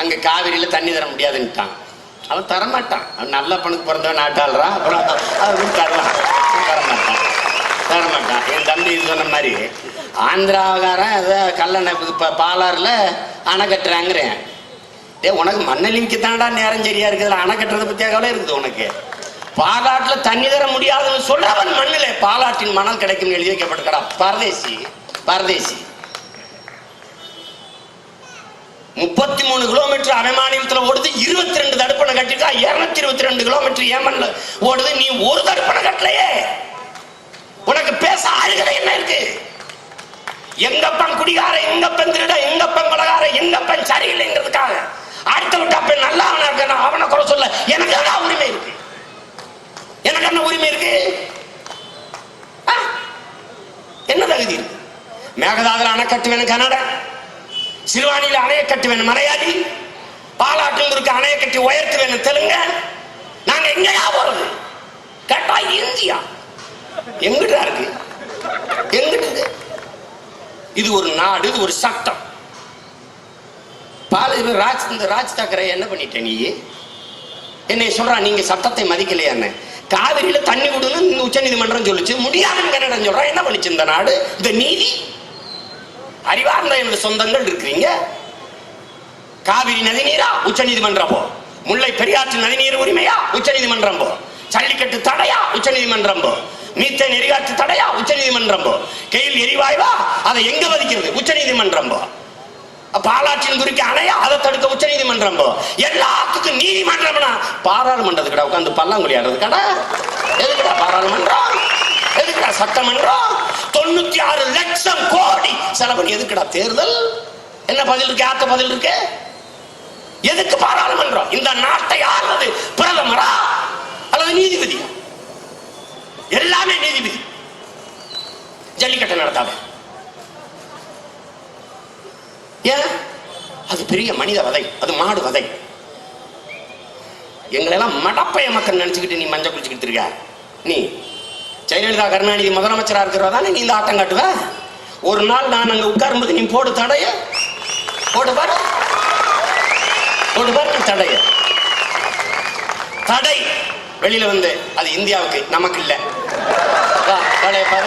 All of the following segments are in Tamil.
அங்க காவிரியில தண்ணி தர முடியாதுன்ட்டான் அவன் தரமாட்டான். அவன் நல்ல பணக்கு பிறந்தவன் நாட்டாளரா. அப்புறம் அவன் தரலாம் தரமாட்டான் தரமாட்டான். என் தம்பி இது சொன்ன மாதிரி ஆந்திராகாரன் ஏதோ கல்லணை இப்போ பாலாறில் அணை கட்டுறாங்கிறேன். டே உனக்கு மண்ணலிக்கு தானடா நேரம் சரியா இருக்குது அணை கட்டுறதை பற்றிய கவலை இருக்குது உனக்கு? பாலாட்டில் தண்ணி தர முடியாதுன்னு அவன் மண்ணில் பாலாட்டின் மணல் கிடைக்கும் எழுதி வைக்கப்பட்டிருக்கடா. பரதேசி பரதேசி. முப்பத்தி மூணு கிலோமீட்டர் அரை மாநிலத்தில் ஓடுது இருபத்தி ரெண்டு தடுப்பணை கட்டிட்டா இருநூத்தி இருபத்தி ரெண்டு கிலோமீட்டர் ஏமன்ல ஓடுது நீ ஒரு தடுப்பணை கட்டலையே. உனக்கு பேச ஆளுகளை என்ன இருக்கு? எங்கப்பன் குடிகார எங்கப்பன் திருட எங்கப்பன் கொலகார எங்கப்பன் சரியில்லைங்கிறதுக்காக அடுத்த விட்டு அப்ப நல்லா அவனா இருக்க அவனை குறை சொல்ல. எனக்கு என்ன உரிமை இருக்கு. எனக்கு என்ன உரிமை இருக்கு? ஆ? என்ன தகுதி இருக்கு? மேகதாதுல அணை கட்டுவேன் கனடா. சிறுவாணியில அணையை கட்டுவேன் மலையாளி பாலாற்றூருக்கு அணையை கட்டி உயர்த்துவேன் தெலுங்க நாங்க எங்கயா போறது? கேட்டா இந்தியா. எங்கிட்டா இருக்கு? எங்கிட்டு இது ஒரு நாடு இது ஒரு சட்டம். பால ராஜ் இந்த ராஜ் தாக்கரை என்ன பண்ணிட்ட நீ? என்னை சொல்றா நீங்க சட்டத்தை மதிக்கலையான்னு காவிரியில தண்ணி விடுன்னு உச்ச நீதிமன்றம் சொல்லிச்சு. முடியாதுன்னு கன்னடம் சொல்றா. என்ன பண்ணிச்சு இந்த நாடு? இந்த நீதி? அறிவார்ந்த எனது சொந்தங்கள் இருக்கிறீங்க. காவிரி நதிநீரா உச்ச நீதிமன்றம் போ. முல்லை பெரியாற்று நதிநீர் உரிமையா உச்ச நீதிமன்றம் போ. ஜல்லிக்கட்டு தடையா உச்ச நீதிமன்றம் போ. மீத்தேன் எரிகாற்று தடையா உச்ச நீதிமன்றம் போ. கெயில் எரிவாயுவா அதை எங்க வதிக்கிறது? உச்ச நீதிமன்றம் போ. பாலாற்றின் குறிக்க அணையா அதை தடுக்க உச்ச நீதிமன்றம் போ. எல்லாத்துக்கும் நீதிமன்றம்னா பாராளுமன்றத்துக்கடா உட்காந்து பல்லாங்குழி ஆடுறது கடா எதுக்குடா பாராளுமன்றம்? எதுக்குடா சட்டமன்றம்? தொண்ணூத்தி ஆறு லட்சம் கோடி. செலவு எதுக்குடா தேர்தல்? என்ன பதில் இருக்கு? யாத்த பதில் இருக்கு? எதுக்கு பாராளுமன்றம்? இந்த நாட்டை ஆள்வது பிரதமரா? அல்லது நீதிபதி எல்லாமே நீதிபதி. ஜல்லிக்கட்டு நடத்தாத ஏன்? அது பெரிய மனித வதை. அது மாடு வதை. எங்களெல்லாம் மடப்பைய மக்கள் நினைச்சுக்கிட்டு நீ மஞ்சள் குளிச்சுக்கிட்டு இருக்க. நீ ஜெயலலிதா கருணாநிதி முதலமைச்சராக இருக்கிறவா தானே நீ இந்த ஆட்டம் காட்டுவ? ஒரு நாள் நான் அங்கே உட்காரும்போது நீ போடு தடைய. போடு பாரு. போடு பாரு தடைய. தடை. வெளியில வந்து அது இந்தியாவுக்கு நமக்கு இல்லை. வா, தடைய பாரு.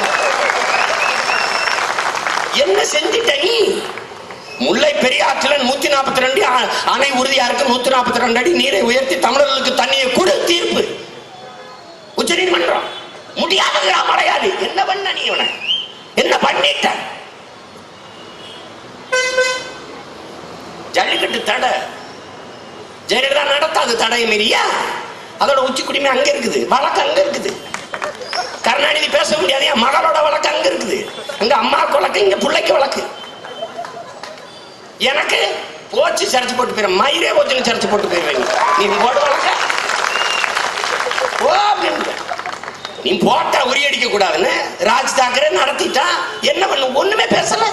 என்ன செஞ்சிட்ட நீ? முல்லை பெரியாற்றுல நூத்தி நாற்பத்தி ரெண்டு அணை உறுதியா இருக்கு நூத்தி நாற்பத்தி ரெண்டு அடி நீரை உயர்த்தி தமிழர்களுக்கு தண்ணியை கொடு தீர்ப்பு. உச்ச நீதிமன்றம். முடியாதுங்கிறா மலையாளி என்ன பண்ண நீ இவனை? என்ன பண்ணிட்ட? ஜல்லிக்கட்டு தடை. ஜெயலலிதா நடத்தாது தடையை மீறியா? அதோட உச்சி குடிமை அங்க இருக்குது. வழக்கு அங்க இருக்குது. கருணாநிதி பேச முடியாது. என் மகளோட வழக்கு அங்க இருக்குது. அங்க அம்மாவுக்கு வழக்கு இங்க பிள்ளைக்கு வழக்கு. எனக்கு போச்சு சரிச்சு போட்டு போயிடும் மயிரே போச்சுன்னு சரிச்சு போட்டு போயிருவீங்க நீ போட்டு வழக்க? நீ போட்டா உரியடிக்க கூடாதுன்னு ராஜ் தாக்கரே நடத்திட்டான் என்ன பண்ணு? ஒண்ணுமே பேசல.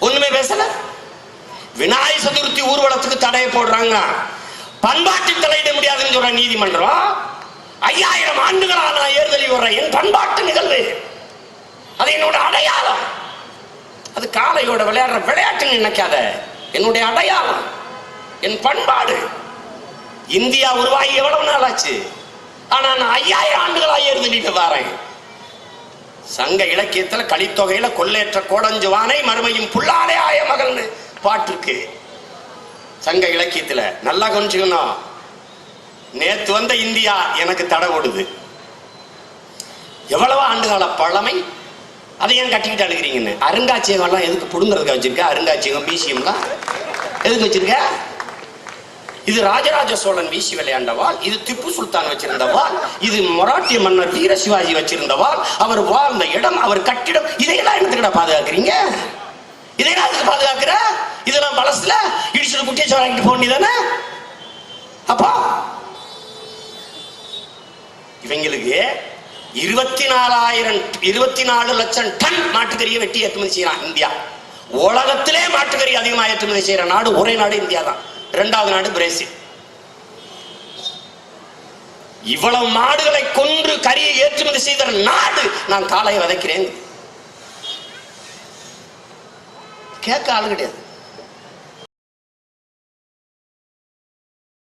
ஒண்ணுமே பேசல. விநாயக சதுர்த்தி ஊர்வலத்துக்கு தடையை போடுறாங்க. பண்பாட்டில் தலையிட முடியாதுன்னு சொல்ற நீதிமன்றம் ஐயாயிரம் ஆண்டுகளால் நான் ஏறுதலி வர்றேன் என் பண்பாட்டு நிகழ்வு. அது என்னோட அடையாளம். அது காலையோட விளையாடுற விளையாட்டுன்னு நினைக்காத. என்னுடைய அடையாளம் என் பண்பாடு. இந்தியா உருவாகி எவ்வளவு நாள் ஆச்சு ஆனா நான் ஐயாயிரம் ஆண்டுகளாக இருந்துட்டு வரேன். சங்க இலக்கியத்துல கலித்தொகையில கொள்ளையற்ற கோடஞ்சுவானை மறுமையும் புல்லாலே ஆய மகள்னு பாட்டு இருக்கு சங்க இலக்கியத்துல நல்லா கொஞ்சிக்கணும் நேத்து வந்த இந்தியா எனக்கு தடை ஓடுது. எவ்வளவு ஆண்டுகால பழமை அதை ஏன் கட்டிக்கிட்டு அழுகிறீங்கன்னு? அருங்காட்சியகம்லாம் எதுக்கு புடுங்கிறதுக்கு வச்சிருக்க? அருங்காட்சியகம் மியூசியம்லாம் எதுக்கு வச்சிருக்க? இது ராஜராஜ சோழன் வீசி விளையாண்டவாள் இது திப்பு சுல்தான் வச்சிருந்த வாள் இது மொராட்டிய மன்னர் வீர சிவாஜி வச்சிருந்த வாள் அவர் வாழ்ந்த இடம் அவர் கட்டிடம் இதையெல்லாம் என்னத்துக்கிட்ட பாதுகாக்கிறீங்க? இதையெல்லாம் எதுக்கு பாதுகாக்கிற? இதெல்லாம் பழசுல? இடிச்சது குட்டியை வாங்கிட்டு போக தானே அப்போ! இவங்களுக்கு இருபத்தி நாலாயிரம் இருபத்தி நாலு லட்சம் டன் மாட்டுக்கறியை வெட்டி ஏற்றுமதி செய்யறான் இந்தியா. உலகத்திலே மாட்டுக்கறி அதிகமாக ஏற்றுமதி செய்யற நாடு ஒரே நாடு இந்தியா தான் இரண்டாவது நாடு பிரேசில். இவ்வளவு மாடுகளை கொன்று கரியை ஏற்றுமதி செய்த நாடு நான் காலையை விதைக்கிறேன். கேட்க ஆள் கிடையாது.